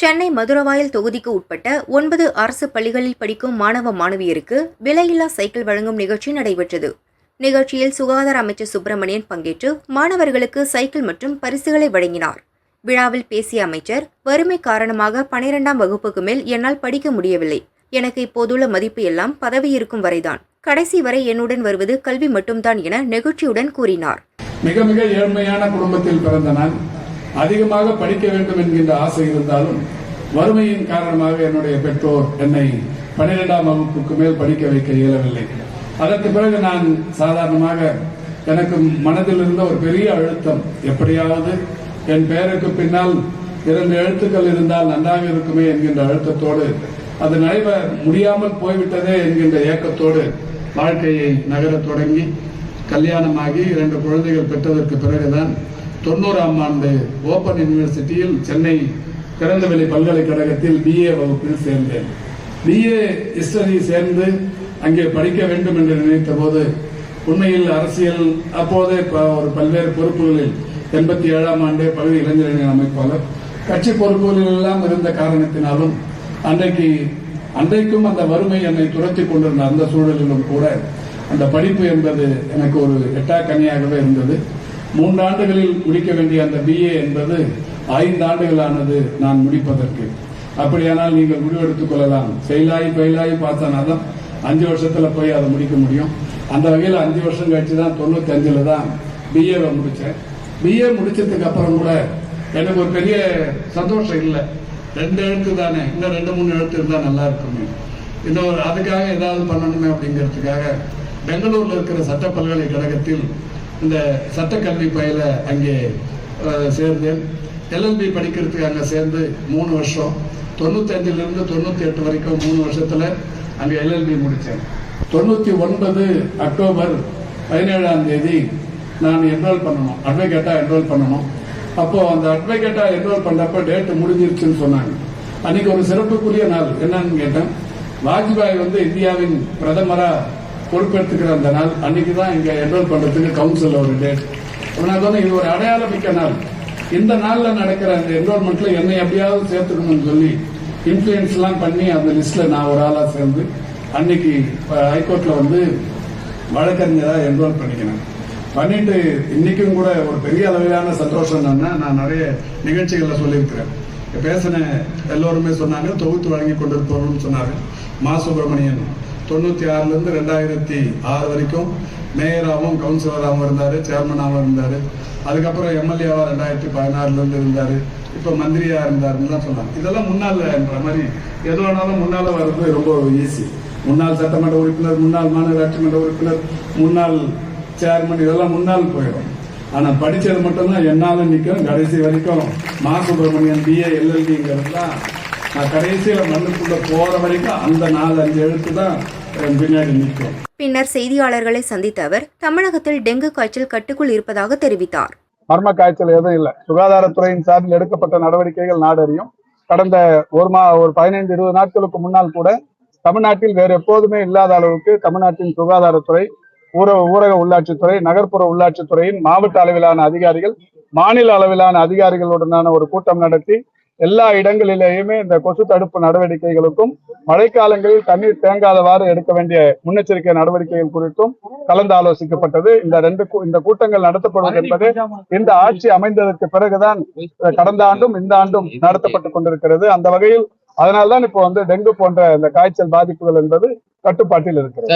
சென்னை மதுரவாயல் தொகுதிக்கு உட்பட்ட ஒன்பது அரசு பள்ளிகளில் படிக்கும் மாணவ மாணவியருக்கு விலையில்லா சைக்கிள் வழங்கும் நிகழ்ச்சி நடைபெற்றது. நிகழ்ச்சியில் சுகாதார அமைச்சர் சுப்பிரமணியன் பங்கேற்று மாணவர்களுக்கு சைக்கிள் மற்றும் பரிசுகளை வழங்கினார். விழாவில் பேசிய அமைச்சர் வறுமை காரணமாக பனிரெண்டாம் வகுப்புக்கு மேல் என்னால் படிக்க முடியவில்லை. எனக்கு இப்போதுள்ள மதிப்பு எல்லாம் பதவி இருக்கும் வரைதான். கடைசி வரை என்னுடன் வருவது கல்வி மட்டும்தான் என நெகிழ்ச்சியுடன் கூறினார். மிக மிக ஏழ்மையான குடும்பத்தில் பிறந்த நான் அதிகமாக படிக்க வேண்டும் என்கின்ற ஆசை இருந்தாலும் வறுமையின் காரணமாக என்னுடைய பெற்றோர் என்னை பன்னிரெண்டாம் வகுப்புக்கு மேல் படிக்க வைக்க இயலவில்லை. அதற்கு பிறகு நான் சாதாரணமாக எனக்கு மனதில் இருந்த ஒரு பெரிய அழுத்தம் எப்படியாவது என் பெயருக்கு பின்னால் இரண்டு எழுத்துக்கள் இருந்தால் நன்றாக இருக்குமே என்கின்ற அழுத்தத்தோடு அது நடைபெற முடியாமல் போய்விட்டதே என்கின்ற ஏக்கத்தோடு வாழ்க்கையை நகரத் தொடங்கி கல்யாணமாகி இரண்டு குழந்தைகள் பெற்றதற்கு பிறகுதான் தொண்ணூறாம் ஆண்டு ஓபன் யூனிவர்சிட்டியில் சென்னை திறந்தவெளி பல்கலைக்கழகத்தில் பிஏ வகுப்பில் சேர்ந்தேன். பிஏ ஹிஸ்டரி சேர்ந்து அங்கே படிக்க வேண்டும் என்று நினைத்த போது உண்மையில் அரசியல் அப்போதே ஒரு பல்வேறு பொறுப்புகளில் எண்பத்தி ஏழாம் ஆண்டே பகுதி இளைஞரணி அமைப்பாளர். கட்சி பொறுப்புகளில் எல்லாம் இருந்த காரணத்தினாலும் அன்றைக்கு அன்றைக்கும் அந்த வறுமை என்னை துரத்தி கொண்டிருந்த அந்த சூழலிலும் கூட அந்த படிப்பு என்பது எனக்கு ஒரு எட்டாக்கனியாகவே இருந்தது. மூன்று ஆண்டுகளில் முடிக்க வேண்டிய அந்த பிஏ என்பது ஐந்து ஆண்டுகளானது நான் முடிப்பதற்கு. அப்படியானால் நீங்கள் முடிவெடுத்துக் கொள்ளலாம். ஃபெயிலாகி ஃபெயிலாகி பார்த்தானாதான் அஞ்சு வருஷத்துல போய் அதை முடிக்க முடியும். அந்த வகையில் அஞ்சு வருஷம் கழிச்சு தான் தொண்ணூத்தி அஞ்சுல தான் பிஏவை முடிச்சேன் பிஏ முடிச்சதுக்கு அப்புறம் கூட எனக்கு ஒரு பெரிய சந்தோஷம் இல்லை. ரெண்டு எழுத்து தானே. இன்னும் ரெண்டு மூணு எழுத்து இருந்தால் நல்லா இருக்குமே. இன்னொரு அதுக்காக ஏதாவது பண்ணணுமே அப்படிங்கிறதுக்காக பெங்களூர்ல இருக்கிற சட்ட பல்கலைக்கழகத்தில் இந்த சட்டக்கல்வி பயில அங்கே சேர்ந்தேன். எல்எல்பி படிக்கிறதுக்கு அங்கே சேர்ந்து மூணு வருஷம். தொண்ணூத்தஞ்சிலிருந்து தொண்ணூற்றி தொண்ணூத்தி எட்டு வரைக்கும் மூணு வருஷத்துல அங்கே எல்எல்பி முடித்தேன். தொண்ணூத்தி ஒன்பது அக்டோபர் பதினேழாம் தேதி நான் என்ரோல் பண்ணணும். அட்வொகேட்டா என்ரோல் பண்ணணும். அப்போ அந்த அட்வொகேட்டா என்ரோல் பண்ணப்போ டேட் முடிஞ்சிருச்சுன்னு சொன்னாங்க. அன்னைக்கு ஒரு சிறப்புக்குரிய நாள். என்னன்னு கேட்டேன். வாஜ்பாய் வந்து இந்தியாவின் பிரதமரா பொறுப்பெடுத்துக்கிற அந்த நாள். அன்னைக்கு தான் இங்க என்ரோல் பண்றதுக்கு கவுன்சில் ஒரு டேட் நான் சொன்னேன் இது ஒரு அடையாளமிக்க நாள். இந்த நாள்ல நடக்கிற அந்த என்ரோல்மெண்ட்ல என்னை எப்படியாவது சேர்த்துக்கணும்னு சொல்லி இன்ஃபுளுன்ஸ் எல்லாம் பண்ணி அந்த லிஸ்ட்ல நான் ஒரு ஆளா சேர்ந்து அன்னைக்கு அஹ், ஹைகோர்ட்ல வந்து வழக்கறிஞரா என்ரோல் பண்ணிக்கினேன். பண்ணிட்டு இன்னைக்கும் கூட ஒரு பெரிய அளவிலான சந்தோஷம் என்னன்னா நான் நிறைய நிகழ்ச்சிகள்ல சொல்லியிருக்கிறேன். பேசின எல்லோருமே சொன்னாங்க தொகுத்து வழங்கி கொண்டிருப்போம்னு சொன்னாங்க. மா சுப்பிரமணியன் தொண்ணூத்தி ஆறுல இருந்து ரெண்டாயிரத்தி ஆறு வரைக்கும் மேயராகவும் கவுன்சிலராகவும் இருந்தாரு சேர்மனாகவும் இருந்தாரு. அதுக்கப்புறம் எம்எல்ஏவா ரெண்டாயிரத்தி பதினாறுல இருந்து இருந்தாரு. இப்ப மந்திரியா இருந்தாருன்னு தான் சொன்னாங்க. இதெல்லாம் முன்னால்ன்ற மாதிரி எது வேணாலும் முன்னால வர்றது ரொம்ப ஈஸி முன்னாள் சட்டமன்ற உறுப்பினர் முன்னாள் மாநகராட்சி மன்ற உறுப்பினர் முன்னாள் சேர்மன் இதெல்லாம் முன்னால் போயிடும். ஆனா படிச்சது மட்டும்தான் என்னால நிக்கும். கடைசி வரைக்கும் மா சுப்பிரமணியன் பிஏ எல்எல்டிங்கிறது தான் நான் கடைசியில மண்ணுக்குள்ள போற வரைக்கும் அந்த நாலு அஞ்சு எழுத்து தான் பின்னர் செய்தியாளர்களை சந்தித்த அவர் தமிழகத்தில் டெங்கு காய்ச்சல் கட்டுக்குள் இருப்பதாக தெரிவித்தார். மர்ம காய்ச்சல் எதுவும் இல்லை. சுகாதாரத்துறையின் சார்பில் எடுக்கப்பட்ட நடவடிக்கைகள் நாடறியும். கடந்த ஒரு மா ஒரு பதினைந்து இருபது நாட்களுக்கு முன்னால் கூட தமிழ்நாட்டில் வேறு எப்போதுமே இல்லாத அளவுக்கு தமிழ்நாட்டின் சுகாதாரத்துறை ஊரக ஊரக உள்ளாட்சித்துறை நகர்ப்புற உள்ளாட்சித்துறையின் மாவட்ட அளவிலான அதிகாரிகள் மாநில அளவிலான அதிகாரிகளுடனான ஒரு கூட்டம் நடத்தி எல்லா இடங்களிலேயுமே இந்த கொசு தடுப்பு நடவடிக்கைகளுக்கும் மழைக்காலங்களில் தண்ணீர் தேங்காதவாறு எடுக்க வேண்டிய முன்னெச்சரிக்கை நடவடிக்கைகள் குறித்தும் கலந்து ஆலோசிக்கப்பட்டது. இந்த ரெண்டு இந்த கூட்டங்கள் நடத்தப்படுவது என்பது இந்த ஆட்சி அமைந்ததற்கு பிறகுதான் கடந்த ஆண்டும் இந்த ஆண்டும் நடத்தப்பட்டு கொண்டிருக்கிறது. அந்த வகையில் அதனால்தான் இப்போ வந்து டெங்கு போன்ற இந்த காய்ச்சல் பாதிப்புகள் என்பது கட்டுப்பாட்டில் இருக்கிறது.